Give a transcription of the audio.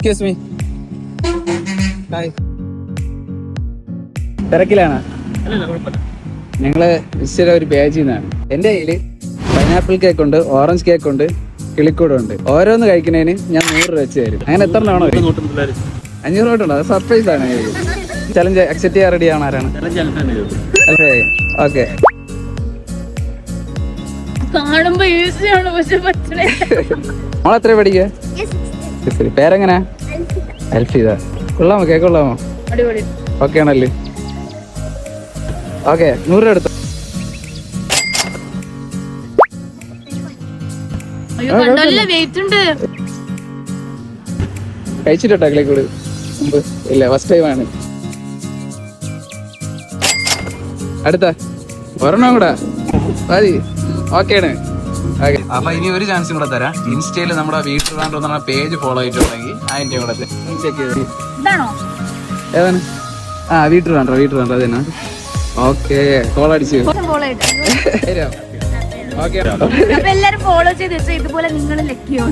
Excuse me hi തിരക്കിലാണ്. ഞങ്ങൾ നിശ്ചയ ഒരു പേജിൽ നിന്നാണ് എന്റെ കയ്യിൽ പൈനാപ്പിൾ കേക്ക് ഉണ്ട് ഓറഞ്ച് കേക്ക് ഉണ്ട് കിളിക്കൂടം ഉണ്ട്. ഓരോന്ന് കഴിക്കുന്നതിന് ഞാൻ നൂറ് രൂപ വെച്ച് തരും. അങ്ങനെ എത്ര ആണോ അഞ്ഞൂറ് രൂപ ഉണ്ട്? അത് സർപ്രൈസ് ആണ് ചലഞ്ച് അക്സെപ്റ്റ് ചെയ്യാൻ റെഡി ആണ് ആരാണ്? അല്ലേ ഓക്കെ കാണുമ്പോ ഈസിയാണ് പക്ഷെ പറ്റണേ നമ്മളെത്ര എത്ര പഠിക്കുക ശരി പേരെങ്ങനെ? അൽഫിത കൊള്ളാമോ? കേക്ക് കൊള്ളാമോ ഓക്കെ ആണല്ലേ? ഓക്കെ നൂറ് രൂപ എടുത്തു. കഴിച്ചിട്ടോ മുമ്പ്. ഇല്ല ഫസ്റ്റ് ടൈം ആണ്. അടുത്ത. ഒരെണ്ണം കൂടാ. മതി. ഓക്കെയാണ് ഓക്കെ അപ്പൊ ഇനി ഒരു ചാൻസും കൂടെ തരാം. ഇൻസ്റ്റയിൽ നമ്മുടെ വീട്ടിൽ പറഞ്ഞ പേജ് ഫോളോ ചെയ്തിട്ടുണ്ടെങ്കിൽ അതിന്റെ കൂടെ ഏതാണ്? ആ വീട്ടിൽ വേണ്ട വീട്ടിൽ വേണ്ട അതന്നെ ഓക്കെ കോൾ അടിച്ചു ഫോളോ ചെയ്ത് ഓക്കെ എല്ലാരും ഫോളോ ചെയ്ത് ഇതുപോലെ നിങ്ങൾ ലക്കിയോ